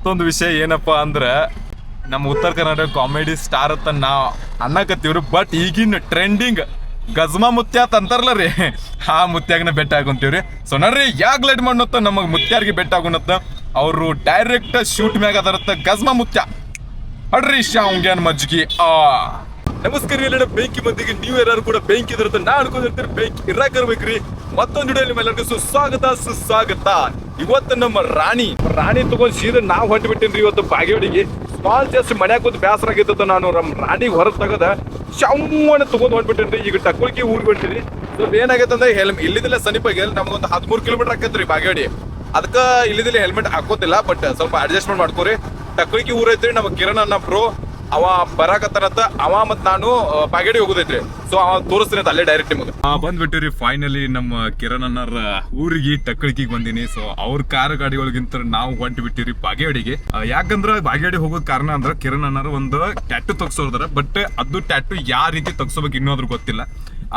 ಮತ್ತೊಂದು ವಿಷಯ ಏನಪ್ಪಾ ಅಂದ್ರೆ, ನಮ್ಮ ಉತ್ತರ ಕರ್ನಾಟಕ ಕಾಮಿಡಿ ಸ್ಟಾರ್ ಅಂತ ನಾ ಅನ್ನಕತ್ತೀವ್ರಿ ಬಟ್ ಈಗಿನ ಟ್ರೆಂಡಿಂಗ್ ಗಜ್ಮಾ ಮುತ್ಯಾತ್ ಅಂತಾರಲ್ಲ ರೀ, ಆ ಮುತ್ಯಾಗನ ಬೆಟ್ಟ ಆಗೊಂತೀವ್ರಿ ಸೊ ನೋಡ್ರಿ, ಯಾಕೆ ಲೈಟ್ ಮಾಡತ್ತ ನಮಗೆ ಮುತ್ಯಾರಿಗೆ ಬೆಟ್ಟ ಆಗುನತ್ತ ಅವರು ಡೈರೆಕ್ಟ್ ಶೂಟ್ ಮ್ಯಾಗ ಅದರತ್ತ ಗಜ್ಮಾ ಮುತ್ಯ. ಅಡ್ರಿ ಶಾವ್ಗ್ಯಾನ್ ಮಜ್ಜಿಗೆ, ಆ. ನಮಸ್ಕಾರ ಎಲ್ಲ ಬೆಂಕಿ ಮಂದಿಗೆ ನೀವು ಯಾರು ಕೂಡ ಬೆಂಕಿ ಇದ್ರತ್ತ ನಾ ಅನ್ಕೊಂಡಿರ್ತೀರಿ ಬೆಂಕಿ ಇರಾಕ್ ಇರ್ಬೇಕ್ರಿ. ಮತ್ತೊಂದು ವಿಡಿಯೋ ಎಲ್ಲರಿಗೂ ಸುಸ್ವಾಗತ ಸುಸ್ವಾಗತ. ಇವತ್ತು ನಮ್ಮ ರಾಣಿ ರಾಣಿ ತಗೊಂಡ್ ಸೀದಾ ನಾವು ಹೊಂಟಿ ಬಿಟ್ಟಿನ್ರಿ ಇವತ್ತು ಬಾಗೇವಾಡಿಗೆ ಸ್ಮಾಲ್ ಜಸ್ಟ್ ಮನ್ಯಾಗ ಕೂತ್ ಬೇಸರ ಆಗಿತ್ತು ನಾನು ನಮ್ಮ ರಾಣಿಗೆ ಹೊರಗೆ ತಗದ ಶಮ್ಮನ ತಗೊಂಡ್ ಹೊಂಟ್ಬಿಟ್ಟೇನ್ರಿ ಈಗ ಟಕ್ಕೊಳ್ಕಿ ಊರಿಗೆ ಬಿಟ್ಟಿರಿ ಸ್ವಲ್ಪ ಏನಾಗೈತೆ ಅಂದ್ರೆ ಹೆಲ್ಮ್ ಇಲ್ಲಿದಿಲ್ಲ ಸಮೀಪ ನಮಗೊಂದು ಹದಿಮೂರು ಕಿಲೋಮೀಟರ್ ಆಕೈತ್ರಿ ಬಾಗೇವಾಡಿ ಅದಕ್ಕೆ ಇಲ್ಲಿದಿಲ್ಲ ಹೆಲ್ಮೆಟ್ ಹಾಕೋತಿಲ್ಲ ಬಟ್ ಸ್ವಲ್ಪ ಅಡ್ಜಸ್ಟ್ಮೆಂಟ್ ಮಾಡ್ಕೋರಿ. ಟಕ್ಳಿಕಿ ಊರ್ ಐತ್ರಿ ನಮ್ಮ ಕಿರಣ್ ಅನ್ನ ಬ್ರೋ ಅವ ಬರಾಕತ್ತಾನಂತ ಅವ ಮತ್ ನಾನು ಬಾಗೇಡಿ ಹೋಗೋದೈತ್ರಿ. ಸೊ ಅವ ತೋರಿಸ್ತೀನಿ ಅಲ್ಲೇ ಡೈರೆಕ್ಟ್ ನಿಮಗೆ. ಬಂದ್ಬಿಟ್ಟಿರಿ ಫೈನಲಿ ನಮ್ಮ ಕಿರಣ್ ಊರಿಗೆ ಟಕ್ಳಿಕಿಗೆ ಬಂದಿನಿ. ಸೊ ಅವ್ರ ಕಾರ್ ಗಾಡಿ ಒಳಗಿಂತ ನಾವು ಹೊಂಟಿ ಬಿಟ್ಟಿರಿ ಬಾಗೇಡಿಗೆ ಯಾಕಂದ್ರ ಬಾಗೇಡಿ ಹೋಗೋದ್ ಕಾರಣ ಅಂದ್ರ ಕಿರಣ್ ಅನ್ನರ ಒಂದು ಟ್ಯಾಟು ತಗ್ಸೋದ್ರ. ಬಟ್ ಅದು ಟ್ಯಾಟು ಯಾವ ರೀತಿ ತಗ್ಸೋಬೇಕು ಇನ್ನೋದ್ರ ಗೊತ್ತಿಲ್ಲ.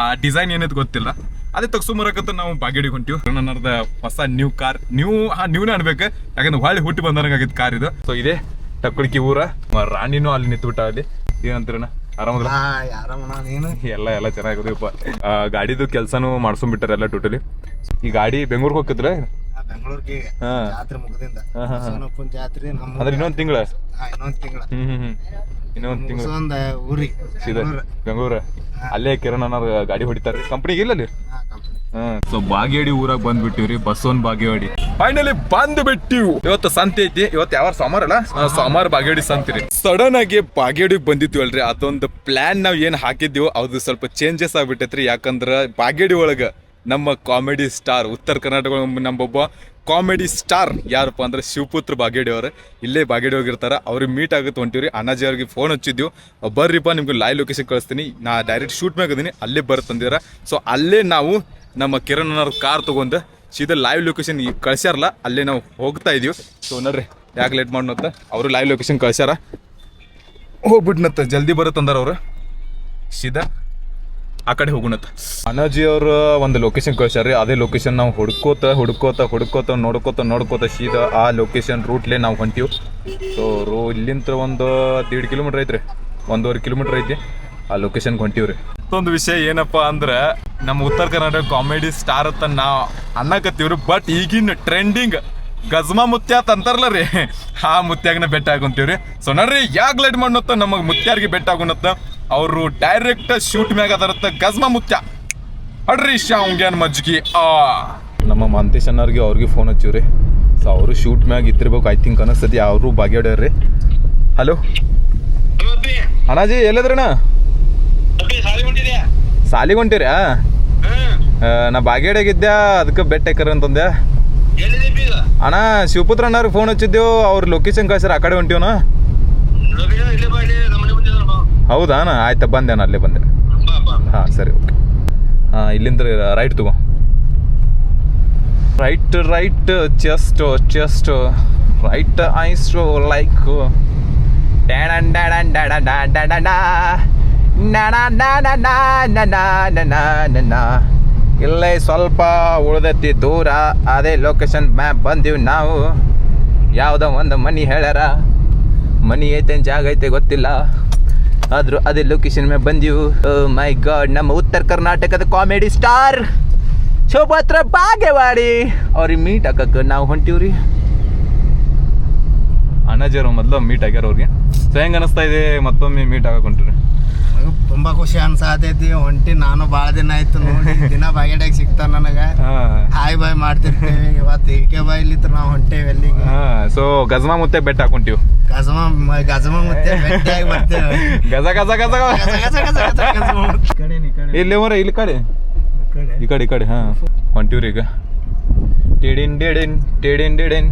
ಆ ಡಿಸೈನ್ ಏನೈತೆ ಗೊತ್ತಿಲ್ಲ. ಅದೇ ತಗ್ಸೊಂಬರಕತ್ತ ನಾವು ಬಾಗೇಡಿ ಹೊಂಟಿವ್. ಅನ್ನರ್ದ ಹೊಸ ನ್ಯೂ ಕಾರ್ ನ್ಯೂ ಹಾ ನ್ಯೂನೇ ಅನ್ಬೇಕು. ಯಾಕಂದ್ರೆ ಹೊಳ್ಳಿ ಹುಟ್ಟಿ ಬಂದಂಗಾಗಿತ್ತು ಕಾರ್ ಇದು. ಸೊ ಇದೇ. ಟಕ್ಕಳಿಕಿ ಊರ. ರಾಣಿನೂ ಅಲ್ಲಿ ನಿಂತ್ಬಿಟ್ಟ ಅಲ್ಲಿ. ಏನಂತೀರಣ್ಣ? ಆರಾಮದ್ರ? ಎಲ್ಲ ಎಲ್ಲ ಚೆನ್ನಾಗಿದೆಯಪ್ಪ ಗಾಡಿದು ಕೆಲಸನೂ ಮಾಡ್ಸ್ಕೊಂಡ್ಬಿಟ್ಟಾರೆ ಎಲ್ಲ ಟೋಟಲಿ ಈ ಗಾಡಿ ಬೆಂಗಳೂರಿಗೆ ಹೋಗ್ತಿದ್ರೆ? ಬೆಂಗಳೂರಿಗೆ. ಜಾತ್ರೆ ಮುಗ್ದಿಂದ. ಸೋನಪ್ಪನ ಜಾತ್ರೆ ನಮ್ಮ ಅಂದ್ರೆ ಇನ್ನೊಂದು ತಿಂಗಳ? ಇನ್ನೊಂದ್ ತಿಂಗಳ. ಇನ್ನೊಂದು ತಿಂಗಳು. ಒಂದು ಊರಿ ಸೀದಾ ಬೆಂಗಳೂರು. ಅಲ್ಲೇ ಕಿರಣ್ ಅನ್ನೋರು ಗಾಡಿ ಹೊಡಿತಾರೆ. ಕಂಪ್ನಿಗೆ ಇಲ್ಲ ಅಲ್ಲಿ? ಸೊ ಬಾಗೇಡಿ ಊರಾಗ ಬಂದ್ಬಿಟ್ಟಿವ್ರಿ, ಬಸವನ್ ಬಾಗೇವಾಡಿ. ಫೈನಲಿ ಬಂದ್ ಬಿಟ್ಟಿವ್ ಇವತ್ತು ಸಂತೆ ಐತಿ, ಇವತ್ತು ಯಾವ ಸೋಮವಾರ ಅಲ್ಲ? ಸೋಮವಾರ ಬಾಗೇಡಿ ಸಂತಿರಿ. ಸಡನ್ ಆಗಿ ಬಾಗೇಡಿಗೆ ಬಂದಿದ್ವಲ್ರಿ, ಅದೊಂದು ಪ್ಲಾನ್ ನಾವ್ ಏನ್ ಹಾಕಿದ್ವಿ ಅದು ಸ್ವಲ್ಪ ಚೇಂಜಸ್ ಆಗ್ಬಿಟ್ಟೈತ್ರಿ. ಯಾಕಂದ್ರ ಬಾಗೇಡಿ ಒಳಗ ನಮ್ಮ ಕಾಮಿಡಿ ಸ್ಟಾರ್ ಉತ್ತರ ಕರ್ನಾಟಕ ನಮ್ಮೊಬ್ಬ ಕಾಮಿಡಿ ಸ್ಟಾರ್ ಯಾರಪ್ಪ ಅಂದ್ರೆ ಶಿವಪುತ್ರ ಬಾಗೇಡಿ ಅವರು. ಇಲ್ಲೇ ಬಾಗೇಡಿ ಹೋಗಿರ್ತಾರ, ಅವ್ರಿಗೆ ಮೀಟ್ ಆಗುತ್ತೆ ಹೊಂಟಿವ್ರಿ. ಅಣ್ಣಾಜಿ ಅವ್ರಿಗೆ ಫೋನ್ ಹಚ್ಚಿದ್ವಿ. ಬರ್ರಿಪ್ಪ, ನಿಮ್ಗೆ ಲೈವ್ ಲೊಕೇಶನ್ ಕಳಿಸ್ತೀನಿ. ನಾ ಡೈರೆಕ್ಟ್ ಶೂಟ್ ಮ್ಯಾಗ ಅದೀನಿ ಅಲ್ಲೇ ಬರ್ತಂದಿರ ಸೊ ಅಲ್ಲೇ ನಾವು ನಮ್ಮ ಕಿರಣ್ ಅನ್ನೋರು ಕಾರ್ ತಗೊಂಡು ಸೀದಾ ಲೈವ್ ಲೊಕೇಶನ್ ಕಳ್ಸ್ಯಾರಲ್ಲ, ಅಲ್ಲೇ ನಾವು ಹೋಗ್ತಾ ಇದೀವಿ. ಸೊ ನೋಡ್ರಿ, ಯಾಕೆ ಲೇಟ್ ಮಾಡೋತ್ತ ಅವರು ಲೈವ್ ಲೊಕೇಶನ್ ಕಳ್ಸ್ಯಾರ. ಹೋಗ್ಬಿಟ್ನತ್ತ ಜಲ್ದಿ ಬರುತ್ತಂದಾರ ಅವ್ರು. ಸೀದಾ ಆ ಕಡೆ ಹೋಗೋಣತ್ತ ಅನಾಜಿ ಅವ್ರ ಒಂದು ಲೊಕೇಶನ್ ಕಳ್ಸ್ಯಾರ್ರಿ, ಅದೇ ಲೊಕೇಶನ್ ನಾವು ಹುಡ್ಕೋತ ಹುಡ್ಕೋತ ಹುಡ್ಕೋತ, ನೋಡ್ಕೋತ ನೋಡ್ಕೋತ ಸೀದಾ ಆ ಲೊಕೇಶನ್ ರೂಟ್ಲೇ ನಾವು ಹೊಂಟೀವಿ. ಸೊ ರೋ ಇಲ್ಲಿಂದ ಒಂದು ದೀಡ್ ಕಿಲೋಮೀಟ್ರ್ ಐತ್ರಿ, ಒಂದೂವರೆ ಕಿಲೋಮೀಟ್ರ್ ಐತಿ, ಆ ಲೊಕೇಶನ್ ಹೊಂಟೀವ್ರಿ. ಮತ್ತೊಂದು ವಿಷಯ ಏನಪ್ಪಾ ಅಂದ್ರೆ ನಮ್ಮ ಉತ್ತರ ಕರ್ನಾಟಕ ಕಾಮಿಡಿ ಸ್ಟಾರ್ ಅಂತ ನಾ ಅನ್ನಕತ್ತೀವ್ರಿ ಬಟ್ ಈಗಿನ ಟ್ರೆಂಡಿಂಗ್ ಗಜ್ಮಾ ಮುತ್ಯ ಅಂತಾರಲ್ಲ ರೀ ಆ ಮುತ್ಯಾಗನ ಬೆಟ್ಟ ಆಗುಂತೀವ್ರಿ. ಸೊ ನೋಡ್ರಿ ಯಾಕೆ ಲೈಟ್ ಮಾಡತ್ತ ನಮಗೆ ಮುತ್ಯಾರಿಗೆ ಬೆಟ್ಟ ಆಗುನತ್ತ ಅವರು ಡೈರೆಕ್ಟ್ ಶೂಟ್ ಮ್ಯಾಗ ಅದರತ್ತ ಗಜ್ಮಾ ಮುತ್ಯ. ಅಡ್ರಿ ಶಾವ್ಗ್ಯಾನ್ ಮಜ್ಗಿ ಆ. ನಮ್ಮ ಮಂತೇಶ್ ಅನ್ನೋರ್ಗೆ ಅವ್ರಿಗೆ ಫೋನ್ ಹಚ್ಚಿವ್ರಿ. ಸೊ ಅವರು ಶೂಟ್ ಮ್ಯಾಗ ಇದ್ದಿರ್ಬೇಕು ಐ ಥಿಂಕ್ ಅನಸ್ತತಿ ಅವರು ಬಾಗ್ಯಾಡ್ಯಾರ್ರಿ ಹಲೋ ಅಪ್ಪಿ. ಅಣ್ಣಾಜಿ ಎಲ್ಲದ್ರಣ್ಣ ಅಪ್ಪಿ ಸಾಲಿ ಹೊಂಟಿದ್ಯಾ? ಸಾಲಿಗೆ ಹೊಂಟಿರ್ಯಾ? ನಾ ಬಾಗೇಡಾಗಿದ್ದೆ ಅದಕ್ಕೆ ಬೆಟ್ ಎಕ್ಕರ್ ಅಂತಂದೆ. ಅಣ್ಣ ಶಿವಪುತ್ರ ಅಣ್ಣವ್ರಿಗೆ ಫೋನ್ ಹಚ್ಚಿದ್ದೆವು ಅವ್ರ ಲೊಕೇಶನ್ ಕಳ್ಸ್ಯಾರ ಆ ಕಡೆ ಹೊಂಟಿವನ ಹೌದಾ ಅಣ್ಣ? ಆಯ್ತಾ ಬಂದೆ ಅಣ್ಣ ಅಲ್ಲೇ ಬಂದೆ. ಹಾಂ ಸರಿ ಓಕೆ ಹಾಂ ಇಲ್ಲಿಂದ ರೈಟ್ ತಗೋ. Right right chest chest right eyes like ಇಲ್ಲೇ ಸ್ವಲ್ಪ ಉಳ್ದೈತಿ ದೂರ, ಅದೇ ಲೊಕೇಶನ್ ಮ್ಯಾಪ್ ಬಂದೀವಿ ನಾವು. ಯಾವುದೋ ಒಂದು ಮನಿ ಹೇಳ್ಯಾರ. ಮನಿ ಐತೆ ಜಾಗ ಐತೆ ಗೊತ್ತಿಲ್ಲ. ಆದ್ರೂ ಅದೇ ಲೊಕೇಶನ್ ಮೇಲೆ ಬಂದೀವು. ಮೈ ಗಾಡ್, ನಮ್ಮ ಉತ್ತರ ಕರ್ನಾಟಕದ ಕಾಮಿಡಿ ಸ್ಟಾರ್ ಶೋಭಾತ್ರ ಬಾಗೇವಾಡಿ. ಅವ್ರಿಗೆ ಮೀಟ್ ಹಾಕಕ್ಕೆ ನಾವು ಹೊಂಟೀವ್ರಿ. ಅಣ್ಣಾಜಿಯವರು ಮೊದಲು ಮೀಟ್ ಆಗ್ಯಾರ ಅವ್ರಿಗೆ. ಸೊ ಹೆಂಗೆ ಅನಿಸ್ತಾ ಇದೆ ಮತ್ತೊಮ್ಮೆ ಮೀಟ್ ಆಗಕ್ಕೆ ಹೊಂಟ್ರಿ? ತುಂಬಾ ಖುಷಿ ಅನ್ಸಾತೈತಿ. ಹೊಂಟಿ ನಾನು ಬಹಳ ದಿನ ಆಯ್ತು ನೋಡಿ ದಿನ ಬಾಗೇಡ್ಯಾಗ ಸಿಗ್ತಾನ ನನಗೆ. ಹಾಯ್ ಬಾಯ್ ಮಾಡ್ತಿರ್ತೀವಿ. ಇವತ್ತು ಇಕೆ ಬಾಯ್ಲಿತ್ರ ನಾವು ಹೊಂಟೇವಿ ಅಲ್ಲಿಗೆ ಸೊ ಗಜಮ ಮುತ್ತೆ ಬೆಟ್ಟ ಹಾಕೊಂಟಿವ್. ಗಜಮ ಗಜಮ ಮುತ್ತೆ ಬೆಟ್ಟಾಗಿ ಬರ್ತೇವೆ. ಗಜ ಗಜ ಗಜ ಗಜ. ಇಲ್ಲಿ ಮರ ಇಲ್ಲಿ ಕಡೆ. ಈ ಕಡೆ. ಈ ಕಡೆ ಹಾ. ಹೊಂಟಿವ್ರಿ ಈಗ ಡಿಡಿನ್ ಡಿಡಿನ್ ಡಿಡಿನ್ ಡಿಡಿನ್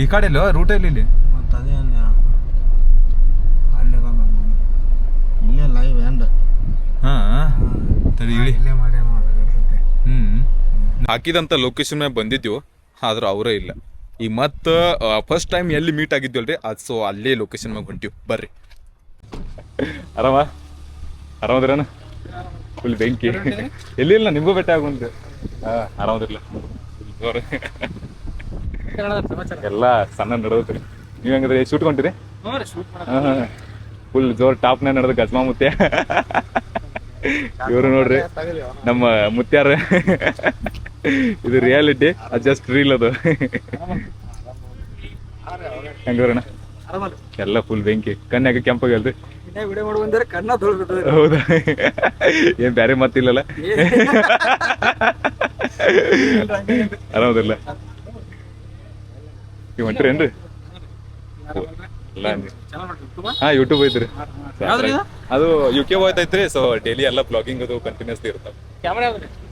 ಈ ಕಡೆ ಇಲ್ಲ ರೂಟ್ ಇಲ್ಲಿ ಇಲ್ಲಿ ಲೈವ್ ಎಂಡ್ ಹಾಂ ತಡಿ ಹಾಕಿದಂತ ಲೊಕೇಶನ್ ಮೇಲೆ ಬಂದಿದ್ವು ಆದ್ರೆ ಅವರೇ ಇಲ್ಲ ಈ ಮತ್ತೆ ಫಸ್ಟ್ ಟೈಮ್ ಎಲ್ಲಿ ಮೀಟ್ ಆಗಿದ್ವಲ್ರಿ ಅದು ಸೊ ಅಲ್ಲೇ ಲೊಕೇಶನ್ ಮ್ಯಾಗ ಹೊಂಟಿವ್ ಬರ್ರಿ ಆರಾಮ ಆರಾಮದ್ರನ ಫುಲ್ ಬೆಂಕಿ. ಎಲ್ಲಿ ಇಲ್ಲ ನಿಮಗೂ ಬೆಟ್ಟ ಆರಾಮದಿರ್ಲ. ಜೋರು. ಎಲ್ಲ ಸಣ್ಣ ನಡೆದ್ರಿ ನೀವ್ ಹೆಂಗದ್ರಿ? ಶೂಟ್ ಕೊಂಟಿರಿ ಫುಲ್ ಜೋರ್ ಟಾಪ್ನ ನಡೆದ ಗಜ್ಮಾ ಮುತ್ಯ. ಇವರು ನೋಡ್ರಿ ನಮ್ಮ ಮುತ್ಯಾರ. ಇದು ರಿಯಾಲಿಟಿ ಅದು ಜಸ್ಟ್ ರೀಲ್ ಅದು. ಹೆಂಗವ್ರಣ್ಣ ಎಲ್ಲ ಫುಲ್ ಬೆಂಕಿ. ಕನ್ಯಾಗ ಕೆಂಪಾಗಲ್ರಿ ವಿಡಿಯೋ ಕಣ್ಣ ಹೌದಾ? ಏನ್ ಬ್ಯಾರೆ ಮತ್ತಿಲ್ಲಲ್ಲ? ಆರಾಮದಿಲ್ಲ ನೀವು ಹೊಂಟ್ರೇನ್ರಿ. ಹಾ ಯೂಟ್ಯೂಬ್ ಐತ್ರಿ. ಅದು ಯು ಕೆ ಹೋಯ್ತೈತ್ರಿ ಸೊ ಡೈಲಿ ಎಲ್ಲ ಬ್ಲಾಗಿಂಗ್ ಅದು ಕಂಟಿನ್ಯೂಸ್ ಇರ್ತಾವ.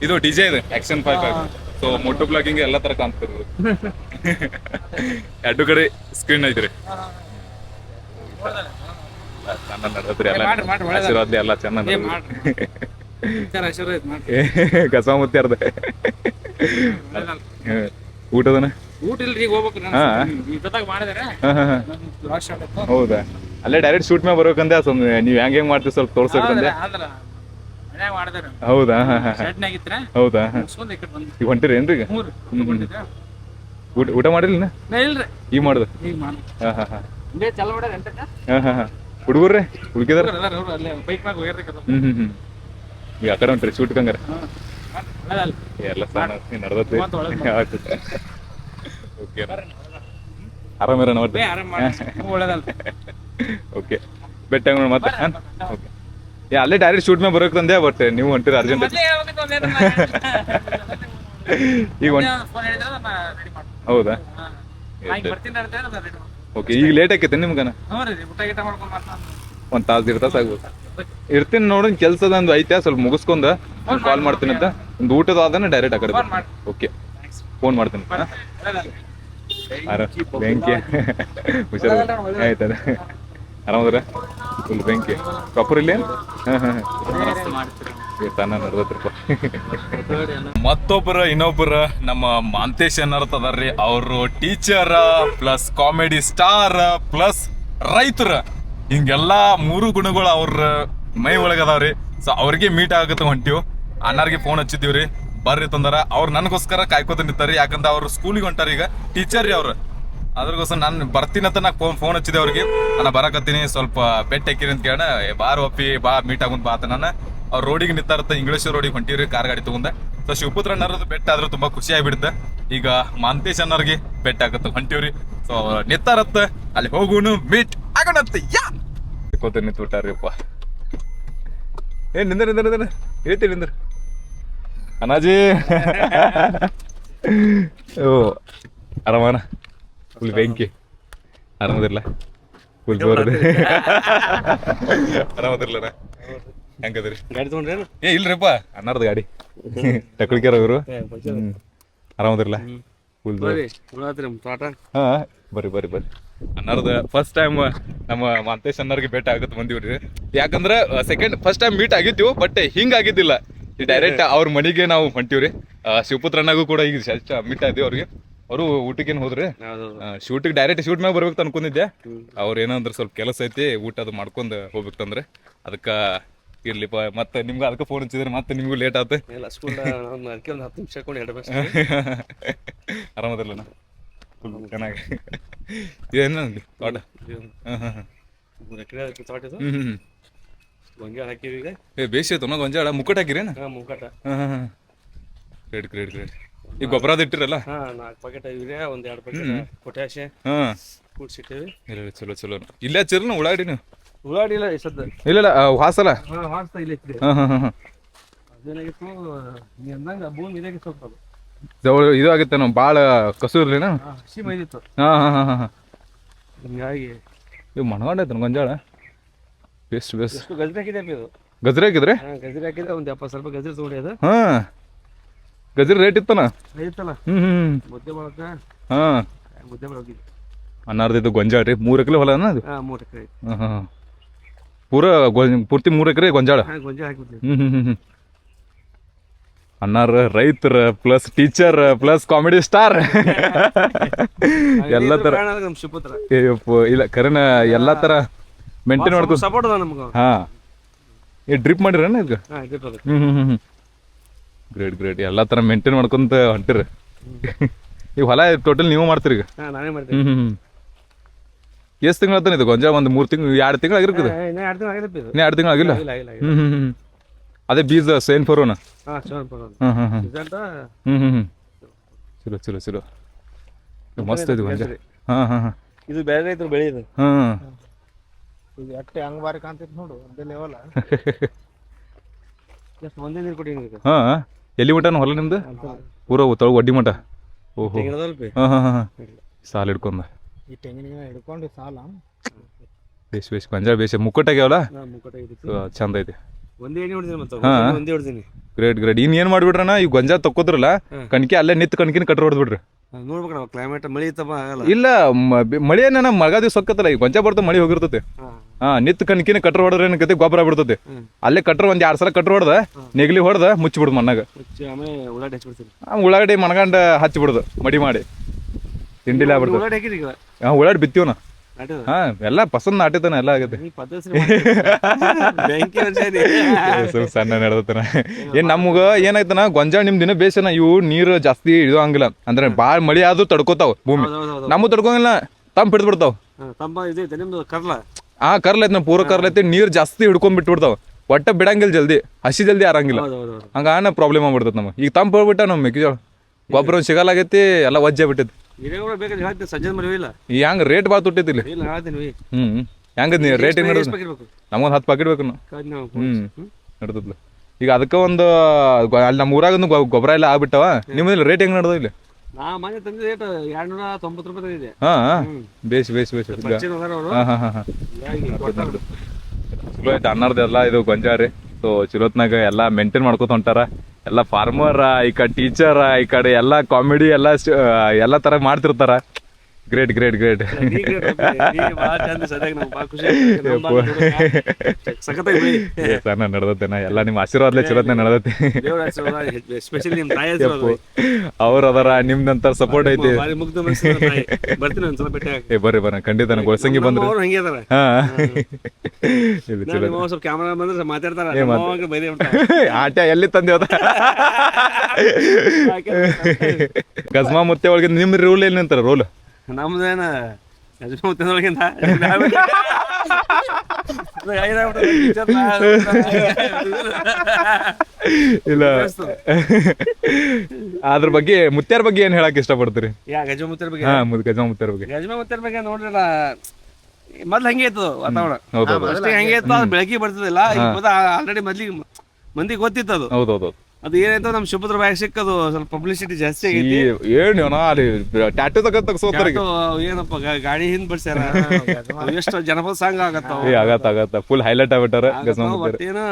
ಇದು ಡಿಜೆ ಇದೆ ಆಕ್ಷನ್ ಫೈವ್ ಫೈವ್ ಸೊ ಮೋಟು ಬ್ಲಾಗಿಂಗ್ ಎಲ್ಲ ತರ ಕಾಣ್ತಿರೋದು ಎರಡು ಕಡೆ ಸ್ಕ್ರೀನ್ ಐತ್ರಿ. ಚೆನ್ನಾಗ್ ಎಲ್ಲ ಮಾಡ್ರಿ, ಮಾಡ್ರಿ, ಒಳ್ಳೆದಾಗ್ಲಿ. ಆಶೀರ್ವಾದ್ಲಿ ಎಲ್ಲ ಚೆನ್ನಾಗಿ ಏ, ಆಶೀರ್ವಾದ ಮಾಡ್ರಿ. ಕಸ ಮುತ್ಯಾರ್ದ. ಊಟದನ? ಊಟ ಇಲ್ರಿ ಈಗ ಹೋಗ್ಬೇಕು ಹಾ. ಜೊತೆಗೆ ಮಾಡಿದಾರೆ. ಹಾ, ಹಾ, ಹಾ. ಹೌದಾ? ಅಲ್ಲೇ ಡೈರೆಕ್ಟ್ ಶೂಟ್ ಮೇಲೆ ಬರ್ಬೇಕಂದೆ ಸ್ವಲ್ಪ ನೀವ್ ಹೆಂಗ್ ಹೆಂಗ್ ಮಾಡ್ತೀವಿ ಸ್ವಲ್ಪ ತೋರ್ಸಬೇಕಂದೆ ಆದ್ರ ಮನ್ಯಾಗ ಮಾಡಿದಾರೆ. ಹೌದಾ? ಹಾ, ಹಾ, ಹಾ. ಇತ್ರ ಹೌದಾ? ಹಾ. ಮುಗಿಸ್ಕೊಂಡ್ ಈ ಕಡೆ ಬಂದ್ವಿ. ಈಗ ಮೂರು. ಊಟ ಊಟ ಮಾಡಿರ್ಲಿನ? ನಾ ಇಲ್ರಿ. ಈಗ ಮಾಡುದು. ಈಗ ಮಾಡಿ ಹಾ ಹಾ ಹಾ. ಇಲ್ಲೇ ಚಲ ಮಾಡ್ಯಾರ ಎಂಟಕ್ಕ? ಹಾ ಹಾ ಹಾ. ಹುಡುಗರ್ರಿ ಹುಡುಗಿದಾರ? ಹ್ಮ್ ಹ್ಮ್ ಹ್ಮ್. ಈಗ ಆ ಕಡೆ ಹೊಂಟ್ರಿ ಎಲ್ಲ ಸಣ್ಣ ನಡ್ದತ್ತಿ. ಮತ್ತ್ ಓಕೆ ಆರಾಮಿರ ಬೇ ನೋಡ್ರಿ ಆರಾಮ್ ಮಾಡಿ. ಒಳ್ಳೇದಲ್ಲ. ಓಕೆ ಬೆಟ್ಟ ಹೆಂಗ್ ಮತ್ತೆ. ಓಕೆ ಏ ಅಲ್ಲೇ ಡೈರೆಕ್ಟ್ ಶೂಟ್ ಮೇಲೆ ಬರೋಕೆ ತಂದೆ ಬಟ್ ನೀವು ಹೊಂಟಿರಿ ಅರ್ಜೆಂಟ್ ಈಗ ಹೌದಾ? ಓಕೆ ಈಗ ಲೇಟ್ ಆಕೈತೆ ನಿಮ್ಗನ? ಒಂದು ತಾಸು ಎರಡು ತಾಸು ಆಗ್ಬೋದು. ಇರ್ತೀನಿ ನೋಡಿ ಕೆಲ್ಸದ ಒಂದು ಐತೆ ಸ್ವಲ್ಪ ಮುಗಿಸ್ಕೊಂಡ ಕಾಲ್ ಮಾಡ್ತೀನಿ ಅಂತ. ಒಂದು ಊಟದ ಆದನ ಡೈರೆಕ್ಟ್ ಆ ಕಡೆ ಓಕೆ ಫೋನ್ ಮಾಡ್ತೀನಿ. ಬೆಂಕಿ. ಹುಷಾರ ಆಯ್ತದ ಆರಾಮದ್ರ? ಫುಲ್ ಬೆಂಕಿ. ಪ್ರಾಪರ್ ಇಲ್ಲಿ ಹಾಂ ಹಾಂ ಮತ್ತೊಬ್ಬರ, ಇನ್ನೊಬ್ಬರ ನಮ್ಮ ಮಾಂತೇಶ್ ಅನ್ನರ್ತದಾರ್ರಿ ಅವರು teacher, plus comedy star, plus ರೈತರ. ಹಿಂಗೆಲ್ಲಾ ಮೂರು ಗುಣಗಳು ಅವ್ರ ಮೈ ಒಳಗದಾವ್ರಿ ಸೊ ಅವ್ರಿಗೆ ಮೀಟ್ ಆಗತ್ತ ಹೊಂಟಿವ್. ಅನ್ನಾರ್ಗೆ ಫೋನ್ ಹಚ್ಚಿದೀವ್ರಿ ಬರ್ರಿ ತಂದಾರ. ಅವ್ರು ನನಗೋಸ್ಕರ ಕಾಯ್ಕೋತ ನಿಂತಾರಿ ಯಾಕಂದ್ರೆ ಅವ್ರು ಸ್ಕೂಲಿಗೆ ಹೊಂಟಾರ ಈಗ ಟೀಚರ್ ರೀ ಅವ್ರು. ಅದ್ರಗೋಸ್ಕರ ನಾನು ಬರ್ತೀನಿ ಅಂತ ನಾ ಫೋನ್ ಫೋನ್ ಹಚ್ಚಿದೆ ಅವ್ರಿಗೆ. ನಾನು ಬರಕತ್ತೀನಿ. ಸ್ವಲ್ಪ ಬೆಟ್ಟ ಹಾಕಿರಿ ಅಂತ ಕೇಳ ಬಾರ್ ಒಪ್ಪಿ, ಬಾ ಮೀಟ್ ಆಗುಂತ ಬಾತ ನಾನು ಅವ್ರ ರೋಡಿಗೆ ನಿಂತಾರತ್ತ ಇಂಗ್ಲಿಷ್ ರೋಡಿಗೆ ಹೊಂಟಿವ್ರಿ ಕಾರ್ ಗಾಡಿ ತಗೊಂಡ. ಸೊ ಶಿವಪುತ್ರ ಅಣ್ಣರದು ಬೆಟ್ಟ ಆದ್ರೂ ತುಂಬಾ ಖುಷಿ ಆಗ್ಬಿಡುತ್ತೆ. ಈಗ ಮಾಂತೇಶ್ ಅನ್ನೋರ್ಗೆ ಬೆಟ್ಟ ಆಗತ್ತ ಹೊಂಟಿವ್ರಿ. ಸೊ ನಿಂತಾರತ್ತ. ಅಲ್ಲಿ ಹೋಗುನು ಮೀಟ್ ಆಗೋಣತ್ತ ಯಾ! ಕೋತ ನಿಂತ್ಬಿಟ್ಟಾರಿಪ್ಪ ಏ ನಿಂದ್ರ ನಿಂದ್ರ ನಿಂದ್ರ. ಹೇಳ್ತೀನಿ ನಿಂದ್ರ. ಅನಾಜಿ ಓ ಅರಮಾನ ಫುಲ್ ಬೆಂಕಿ. ಆರಾಮದಿರ್ಲ? ಫುಲ್ ಜೋರ್ ಆರಾಮದಿರ್ಲನ ಹೆಂಗದ್ರಿ? ಗಾಡಿ ತೊಗೊಂಡ್ರೇನು ಏ ಇಲ್ರಿಪ್ಪ. ಅನ್ನಾರ್ದ ಗಾಡಿ. ಟಕ್ಳಿಕ್ಯಾರ ಅವರು. ಹ್ಮ್. ಆರಾಮದಿರ್ಲ? ಫುಲ್ ಜೋರ್ ಉಳಾತ್ರಿ ತೋಟ. ಹಾ ಬರ್ರಿ ಬರ್ರಿ ಬರ್ರಿ. ಅನ್ನಾರ್ದ ಫಸ್ಟ್ ಟೈಮ್ ನಮ್ಮ ಮಾಂತೇಶ್ ಅನ್ನಾರ್ಗೆ ಭೇಟಿ ಆಗುತ್ತೆ ಬಂದಿವ್ರಿ. ಯಾಕಂದ್ರ ಸೆಕೆಂಡ್ ಫಸ್ಟ್ ಟೈಮ್ ಮೀಟ್ ಆಗಿತ್ತು ಬಟ್ ಹಿಂಗ್ ಆಗಿದ್ದಿಲ್ಲ. ಡೈರೆಕ್ಟ್ ಅವ್ರ ಮನಿಗೆ ನಾವು ಹೊಂಟಿವ್ರಿ. ಶಿವಪುತ್ರನಾಗೂ ಕೂಡ ಈಗ ಮೀಟ್ ಆದ್ವಿ ಅವ್ರಿಗೆ. ಅವರು ಊಟಕ್ಕೇನು ಹೋದ್ರಿ? ಶೂಟಿಗೆ ಡೈರೆಕ್ಟ್ ಶೂಟ್ ಮ್ಯಾಗ ಬರ್ಬೇಕು ಅನ್ಕೊಂಡಿದ್ದೆ. ಅವ್ರ ಏನಂದ್ರೆ ಸ್ವಲ್ಪ ಕೆಲಸ ಐತಿ ಊಟ ಅದು ಮಾಡ್ಕೊಂಡು ಹೋಗ್ಬೇಕಂದ್ರೆ ಅದಕ್ಕೆ ಇರ್ಲಿಪ್ಪ ಮತ್ತೆ ನಿಮ್ಗೆ ಅದಕ್ಕೆ ಫೋನ್ ಹಚ್ಚಿದ್ರೆ ಮತ್ತೆ ನಿಮಗೂ ಲೇಟ್ ಆತ. ಇಲ್ಲ ಸ್ಕೂಲ್ ಅದಕ್ಕೆ ಒಂದು ಹತ್ತು ನಿಮಿಷ ಕೊಂಡು ಎರಡು ಬಸ್ ಆರಾಮದಿಲ್ಲಣ್ಣ ಫುಲ್ ಚೆನ್ನಾಗಿ. ಏನು ತೋಟ ಮೂರು ಎಕರೆ ತೋಟ ಇದು? ಹ್ಞೂ ಹ್ಞೂ ಗೊಂಜಾಳ ಹಾಕಿವಿ ಈಗ. ಏ ಬೇಸಿ ಆಯ್ತು ಗೊಂಜಾಳ? ಮುಕ್ಕಟ್ ಹಾಕಿರೇನ? ಹಾಂ ಮುಖಾಟ ಹಾಂ ಗ್ರೇಟ್ ಗ್ರೇಟ್ ಗ್ರೇಟ್ ಈಗ ಗೊಬ್ಬರ ಅದು ಇಟ್ಟಿರಲ್ಲ? ಹಾಂ ನಾಲ್ಕು ಪ್ಯಾಕೆಟ್ ಯೂರಿಯಾ ಒಂದು ಎರಡು ಪ್ಯಾಕೆಟ್ ಪೊಟ್ಯಾಶ್ ಹಾಂ. ಕೂಡ್ಸಿಟ್ಟಿವಿ. ಇಲ್ಲ ಚಲೋ ಚಲೋ ಇಲ್ಲೇ ಹಚ್ಚಿರನ ಉಳ್ಳಾಗಡ್ಡಿ ನೀವು ಉಳ್ಳಾಡಿ ಇಲ್ಲ ಸದ್ದ. ಇಲ್ಲ ಹಾಸಲ. ಇಲ್ಲ ಇಟ್ಟಿದೆ ಹಾಂ ಹಾಂ ಹಾಂ ಹಾಂ. ಅದೇನಾಗಿತ್ತು ನೀ ಅಂದಂಗೆ ಭೂಮಿ ಇದಾಗಿ ಸ್ವಲ್ಪ ಅದು. ಜವಳ ಇದು ಆಗುತ್ತೆ ನಾವು ಭಾಳ ಕಸು ಇರ್ಲಿನ? ಹಸಿ ಮೈದಿತ್ತು ಹಾಂ ಹಾಂ ಹಾಂ ಹಾಂ ಹಾಂ. ಹಿಂಗಾಗಿ ಇವು ಮಣಗೊಂಡೈತೆ ಗೊಂಜಾಳ? ಬೆಸ್ಟ್ ಬೆಸ್ಟ್ ಎಷ್ಟು ಗಜ್ರಿ ಹಾಕಿದೆ ಅಪ್ಪಿ ಅದು ಗಜ್ರಿ ಹಾಕಿದ್ರೆ? ಹಾಂ ಗಜ್ರಿ ಹಾಕಿದೆ ಒಂದು ಎಪ್ಪತ್ತು ಸ್ವಲ್ಪ ಗಜ್ರಿ ತೊಗೊಂಡಿ ಅದು. ಹಾಂ. ಗಜ್ರಿ ರೇಟ್ ಇತ್ತನ? ಐತಲ್ಲ ಹ್ಞೂ ಹ್ಞೂ ಮುದ್ದೆ ಬಳಕ ಹಾಂ. ಮುದ್ದೆ ಅನ್ನಾರ್ದಿದ್ದು ಗೊಂಜಾಳ ರೀ ಮೂರು ಎಕರೆ ಹೊಲನ ಅದು? ಹಾಂ ಮೂರು ಎಕರೆ ಹಾಂ ಹಾಂ. ಪೂರ ಗೊ- ಪೂರ್ತಿ ಮೂರು ಎಕರೆ ಗೊಂಜಾಳ? ಹಾಂ ಗೊಂಜಾಳ ಹಾಕಿಬಿಡ್ತೀವಿ ಹ್ಮ್ ಹ್ಮ್ ಹ್ಮ್ ಹ್ಮ್. ಅನ್ನಾರ ರೈತರ plus teacher plus comedy star. ಎಲ್ಲ ತರ. ನಮ್ಮ ಇಲ್ಲ ಕರೆನ ಎಲ್ಲಾ ತರ ಮೇಂಟೈನ್ ಮಾಡ್ಕೊ ಸಪೋರ್ಟ್ ಅದ ನಮ್ಗೆ. ಹಾ. ಈ ಡ್ರಿಪ್ ಮಾಡಿರೇನ ಈಗ? ಹಾಂ ಹ್ಮ್ ಹ್ಮ್ ಹ್ಮ್ ಹ್ಮ್. ಗ್ರೇಟ್ ಗ್ರೇಟ್ ಎಲ್ಲಾ ತರ ಮೇಂಟೈನ್ ಮಾಡ್ಕೊಂತ ಹೊಂಟಿರಿ. ಈ ಹೊಲ ಟೋಟಲ್ ನೀವು ಮಾಡ್ತೀರಿ ಈಗ? ಹಾ ನಾನೇ ಮಾಡ್ತೀನಿ ಹ್ಮ್ ಹ್ಮ್ ಹ್ಮ್. ಎಷ್ಟು ತಿಂಗಳ ಆತಾನ ಇದು? ಗೊಂಜಾಳ ಒಂದು ಮೂರು ತಿಂಗಳು ಎರಡು ತಿಂಗಳು ಆಗಿರ್ತದೆ? ಇನ್ನ ಎರಡು ತಿಂಗಳು ಇದು. ಇನ್ನು ಎರಡು ತಿಂಗಳು ಆಗಿಲ್ಲ? ಇಲ್ಲ ಇಲ್ಲ ಹ್ಮ್ ಹ್ಮ್ ಹ್ಮ್. ಅದೇ ಬೀಜ ಸೇನ್ ಫೋರೋನ ಹಾ ಶಿವನ್ ಪರೋನ್. ಹ್ಮ್ ಹ್ಮ್ ಹ್ಮ್. ರಿಸಲ್ಟ್ ಹ್ಮ್ ಹ್ಮ್ ಹ್ಮ್. ಚಲೋ ಚಲೋ ಚಲೋ. ಇದು ಮಸ್ತ್ ಇದು ಗೊಂಜಾಳ ಹಾಂ ಹಾ ಹಾಂ. ಇದು ಬೇರೆ ರೈತರು ಬೆಳೆಯೋದು. ಹಾಂ ಈಗ ಅಟ್ಟೆ ಹಂಗ್ ಬಾರಿ ಕಾಣ್ತೈತಿ ನೋಡು ಅದೇ ಲೆವೆಲ್ ಜಸ್ಟ್ ಒಂದೇ ನೀರು ಕೊಟ್ಟಿನಿ ನಿಮಗೆ ಹಾ ಎಲ್ಲಿ ಮಟನ ಹೊಲ ನಿಮ್ದು? ಊರ ತೊಳಗ ಒಡ್ಡಿ ಮಠ? ಓಹೋ. ತೆಂಗಿನದಲ್ಪ. ಹಾ ಹಾ ಹಾಂ ಹಾಂ. ಸಾಲ ಹಿಡ್ಕೊಂಡ. ಈ ತೆಂಗಿನ ಹಿಡ್ಕೊಂಡು ಸಾಲ. ಬೇಸ್ ಬೇಸ್ ಗೊಂಜಾಳ ಬೇಸ್. ನಾ ಮುಕ್ಕಟ ಚಂದ ಐತಿ. ಒಂದೇ ಎಣ್ಣೆ ಹೊಡಿತೀನಿ ಮತ್ತೆ. ಹಾ. ಒಂದೇ ಹೊಡಿತೀನಿ ಗ್ರೇಟ್ ಗ್ರೇಟ್ ಇನ್ ಏನ್ ಮಾಡ್ಬಿಡ್ರಣ ಈ ಗೊಂಜಾ ತಕ್ಕೋದ್ರಲ್ಲ ಕಣ್ಕಿ ಅಲ್ಲೇ ನಿತ್ ಕಣ್ಕಿನ ಕಟ್ರ ಹೊಡೆದ್ಬಿಡ್ರಿ ನಾವು ಕ್ಲೈಮೇಟ್ ಮಳಿ ಇತ್ತಪ್ಪ ಆಗಲ್ಲ. ಇಲ್ಲ ಮ- ಬಿ- ಮಳಿ ಏನ ಮಗ ದಿವ್ಸ ಸೊಕ್ಕತ್ತಲ್ಲ ಈ ಗೊಂಜಾ ಬರ್ತಾ ಮಳಿ ಹೋಗಿರ್ತತೆ. ಹಾ. ಹಾ ನಿತ್ ಕಣ್ಕಿನ ಕಟ್ರ ಹೊಡೆದ್ರೆ ಕತೆ ಗೊಬ್ಬರ ಬಿಡ್ತತೆ ಹ್ಮ್. ಅಲ್ಲೇ ಕಟ್ರ ಒಂದ್ ಎರಡ್ ಸಲ ಕಟ್ರ ಹೊಡ್ದ ನೆಗ್ಲಿ ಹೊಡ್ದ ಮುಚ್ಚಿಬಿಡ್ದು ಮಣ್ಣಾಗ. ಮುಚ್ಚಿ ಆಮೇಲೆ ಹಚ್ಬಿಡ್ತೀನಿ ಆ ಉಳ್ಳಾಗಡ್ಡಿ ಮಣಗಂಡ ಹಚ್ಚಿಬಿಡ್ದು ಮಡಿ ಮಾಡಿ. ತಿಂಡಿಲ್ಲ ಆಗ್ಬಿಡ್ತದೆ ಈಗ ಹಾ ಉಳ್ಳಾಗಡ್ಡಿ ಬಿತ್ತೀವನ? ಹಾ ಎಲ್ಲ ಪಸಂದ್ ನಾಟಿತಾನ ಎಲ್ಲ ಆಗತ್ತೆ ನೀ ಸ್ವಲ್ಪ ಸಣ್ಣ ನಡೆದತನ. ಏನ್ ನಮ್ಗ ಏನಾಯ್ತನ ಗೊಂಜಾಳ ನಿಮ್ ದಿನ ಬೇಸನ ಇವು ನೀರು ಜಾಸ್ತಿ ಇದು ಹಂಗಿಲ್ಲ. ಅಂದ್ರೆ ಬಾಳ್ ಮಳಿ ಆದ್ರೂ ತಡ್ಕೋತಾವ ಭೂಮಿ. ನಮ್ಮು ತಡ್ಕೊಂಗಿಲ್ಲ ತಂಪ್ ಹಿಡಿದು ಬಿಡ್ತಾವ ಆ ಕರ್ಲೈತ್ ನಮ್ ಪೂರ ಕರ್ಲೈತಿ ನೀರ್ ಜಾಸ್ತಿ ಹಿಡ್ಕೊಂಡ್ ಬಿಟ್ಬಿಡ್ತಾವ. ಒಟ್ಟ ಬಿಡಂಗಿಲ್ಲ ಜಲ್ದಿ ಹಸಿ ಜಲ್ದಿ ಆರಂಗಿಲ್ಲ. ಹಂಗ ಹಂಗಾನ ಪ್ರಾಬ್ಲಮ್ ಆಗ್ಬಿಡ್ತದ ನಮಗೆ. ಈಗ ತಂಪ್ ಹೋಗ್ಬಿಟ್ಟ ನಮ್ ಮೆಕ್ಕೆಜೋಳ. ಗೊಬ್ಬರ ಸಿಗಲಾಗೈತಿ ಎಲ್ಲ ವಜ್ಜೆ ಬಿಟ್ಟೈತಿ. ಗಿಡಗಳು ಬೇಕಾದ್ರೆ ಹೇಳ್ತೀನಿ ಸಜ್ಜನ ಮರಿ ಇಲ್ಲ. ಈ ರೇಟ್ ಭಾಳ ತುಟ್ಟೈತಿ ಇಲ್ಲಿ ಇಲ್ಲ ಹೇಳ್ತೀನಿ ಹ್ಮ್ ರೇಟ್ ಹೆಂಗ್ ಬೇಕು ನಮಗೊಂದ್ ಹತ್ತು ಪಾಕೆಟ್ ಬೇಕು ಹ್ಮ್ ಈಗ ಅದಕ್ಕೆ ಒಂದು ಅಲ್ಲಿ ನಮ್ಮ ಊರಾಗ ಗೊಬ್ಬರ ಎಲ್ಲ ಆಗ್ಬಿಟ್ಟವ. ನಿಮ್ಮಲ್ಲಿ ರೇಟ್ ಹೆಂಗ್ ನಡೆದ ಇಲ್ಲಿ? ನಾ ಮನೆ ತಂದಿದ್ದೆ ರೇಟ್ ಎರಡು ನೂರ ತೊಂಬತ್ತು ರೂಪಾಯಿ ತಂದಿದ್ದೆ. ಹಾ ಬೇಸ್ ಬೇಸ್ ಬೇಸ್ ಚಲೋ ಐತೆ ಎಲ್ಲ ಇದು ಗೊಂಜಾರಿ. ಸೊ ಚಲೋತ್ನಾಗ ಎಲ್ಲ ಮೇಂಟೈನ್ ಮಾಡ್ಕೊತ ಹೊಂಟಾರ. ಎಲ್ಲ ಫಾರ್ಮರ್ ಈ ಕಡೆ ಟೀಚರ್ ಈ ಕಡೆ ಎಲ್ಲ ಕಾಮಿಡಿ ಎಲ್ಲ ಎಲ್ಲ ತರ ಮಾಡ್ತಿರ್ತಾರ. ಗ್ರೇಟ್ ಗ್ರೇಟ್ ಗ್ರೇಟ್ ಬೆಳಿ ಸಣ್ಣ ನಡೆದತ್ತೇನ ಎಲ್ಲ ನಿಮ್ಮ ಆಶೀರ್ವಾದ್ಲೆ ಚಲೋತ್ನ ನಡೆದತ್ತೆ ಅವ್ರ ಅದರ ನಿಮ್ದಂತ ಸಪೋರ್ಟ್ ಐತಿ. ಏ ಬರ್ರಿ ಬರ್ರಿ. ಖಂಡಿತ ಗೊಳಸಂಗಿ ಬಂದ್ರು. ಆಟ ಎಲ್ಲಿ ತಂದೆ ಗಜ್ಮಾ ಮುತ್ತೆ ಒಳಗೆ ನಿಮ್ ರೂಲ್ ಏನ್ ಅಂತಾರ ರೂಲ್ ನಮ್ದೇನ ಯಜಮಾನೊಳಗಿಂತ ಇಲ್ಲ. ಅದ್ರ ಬಗ್ಗೆ ಮುತ್ಯಾರ ಬಗ್ಗೆ ಏನ್ ಹೇಳಕ್ ಇಷ್ಟಪಡ್ತೀರಿ? ಯಾ ಗಜಮುತ್ತರ ಬಗ್ಗೆ? ಹಾ ಮುದ್ ಗಜ್ಮಾ ಮುತ್ಯಾರ ಬಗ್ಗೆ ನೋಡ್ರಿ ಬಗ್ಗೆ ನೋಡ್ರಲ್ಲ ಮೊದ್ಲು ಹಂಗೆ ಇತ್ತು ವಾತಾವರಣ. ಅಷ್ಟೇ ಹಂಗೆ ಇತ್ತು ಬೆಳಗ್ಗೆ ಬರ್ತಿದಿಲ್ಲ ಈಗ ಆಲ್ರೆಡಿ ಮೊದ್ಲಿಗೆ ಮಂದಿಗೆ ಗೊತ್ತಿತ್ತು ಅದು ಹೌದೌದು ಹೌದು. ಅದು ಏನಾಯ್ತು ನಮ್ ಶಿವಪುತ್ರ ಬ್ಯಾಗ್ ಸಿಕ್ಕದು ಸ್ವಲ್ಪ ಪಬ್ಲಿಸಿಟಿ ಜಾಸ್ತಿ ಆಗೈತಿ. ಏನು ಅಲ್ಲಿ ಟ್ಯಾಟು ತಗ ತಗಸೋತಾರ ಏನಪ್ಪ ಗಾ- ಗಾಡಿ ಹಿಂದ್ ಬಿಡ್ಸ್ಯಾರ? ಎಷ್ಟು ಜನಪದ ಸಾಂಗ್ ಆಗತ್ತ ಆಗತ್ತ ಆಗತ್ತ. ಫುಲ್ ಹೈಲೈಟ್ ಆಗ್ಬಿಟ್ಟಾರ. ಏನ ಮತ್ತೇನು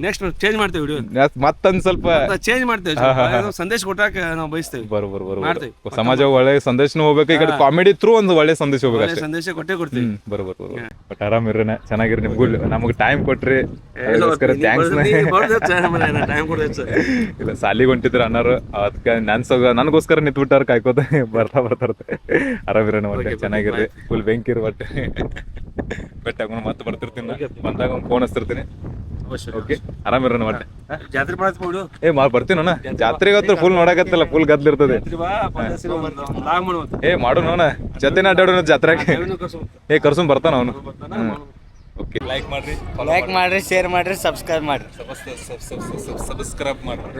ನೆಕ್ಸ್ಟ್ ಚೇಂಜ್ ಮಾಡ್ತೇವೆ ವಿಡಿಯೋ ಮತ್ತೊಂದು ಸ್ವಲ್ಪ ಚೇಂಜ್ ಮಾಡ್ತೇವೆ ಸ್ವಲ್ಪ. ಸಂದೇಶ ಕೊಟ್ಟಾಕ ನಾವು ಬಯಸ್ತೇವೆ. ಬರೋಬರ್ ಬರೋಬರ್ ಮಾಡ್ತೀವಿ. ಸಮಾಜ ಒಳ್ಳೆ ಸಂದೇಶನೂ ಹೋಗ್ಬೇಕು ಈ ಕಡೆ ಕಾಮಿಡಿ ಥ್ರೂ ಒಂದು ಒಳ್ಳೆ ಸಂದೇಶ ಹೋಗ್ಬೇಕು ಒಳ್ಳೆ ಅಷ್ಟೇ. ಸಂದೇಶ ಕೊಟ್ಟೇ ಕೊಡ್ತೀವಿ. ಹ್ಮ್ ಬರೋಬರ್ ಬರೋಬರ್ ಬಟ್ ಆರಾಮಿರ್ರನ ಚೆನ್ನಾಗಿರಿ ನಿಮ್ಗೂ. ನಮಗೆ ಟೈಮ್ ಕೊಟ್ರಿ. ಅದಕ್ಕೋಸ್ಕರ ಥ್ಯಾಂಕ್ಸ್ ಟೈಮ್ ಇಲ್ಲ ಸಾಲಿಗೆ ಹೊಂಟಿದ್ರು ಅಣ್ಣಾರು ಅದಕ್ಕೆ ನನ್ ಸಗ ನನಗೋಸ್ಕರ ನಿಂತ್ಬಿಟ್ಟಾರ ಕಾಯ್ಕೋತ ಬರ್ತಾ ಬರ್ತಾರತ್ತೆ ಆರಾಮಿರೋಣ ಒಟ್ಟೆ ಚೆನ್ನಾಗಿರ್ರಿ ಫುಲ್ ಬೆಂಕಿರ್ ಒಟ್ಟೆ ಬೆಟ್ಟ ಮತ್ತೆ ಬರ್ತಿರ್ತೀನಿ. ಬಂದಾಗ ಒಂದು ಫೋನ್ ಹಚ್ತಿರ್ತೀನಿ ಓಕೆ ಆರಾಮಿರೋಣ ಒಟ್ಟೆ ಜಾತ್ರೆ ಮಾಡತ್ ಬಿಡು. ಏ ಮಾ ಬರ್ತೀನಿ ಅಣ್ಣ ಜಾತ್ರೆಗೆ ಹತ್ರ ಫುಲ್ ನೋಡಕತ್ತಲ್ಲ ಫುಲ್ ಗದ್ಲಿರ್ತದೆ ಏ ಮಾಡು ನೋಣ ಜೊತೆನ ಅಡ್ಡಾಡೋಣ ಜಾತ್ರೆಗೆ. ಏ ಕರ್ಸು ಬರ್ತಾನ ಅವನು. ಓಕೆ ಲೈಕ್ ಮಾಡ್ರಿ ಲೈಕ್ ಮಾಡ್ರಿ. ಶೇರ್ ಮಾಡ್ರಿ ಸಬ್ಸ್ಕ್ರೈಬ್ ಮಾಡ್ರಿ ಸಬ್ಸ್ಕ್ರೈಬ್ ಮಾಡ್ರಿ.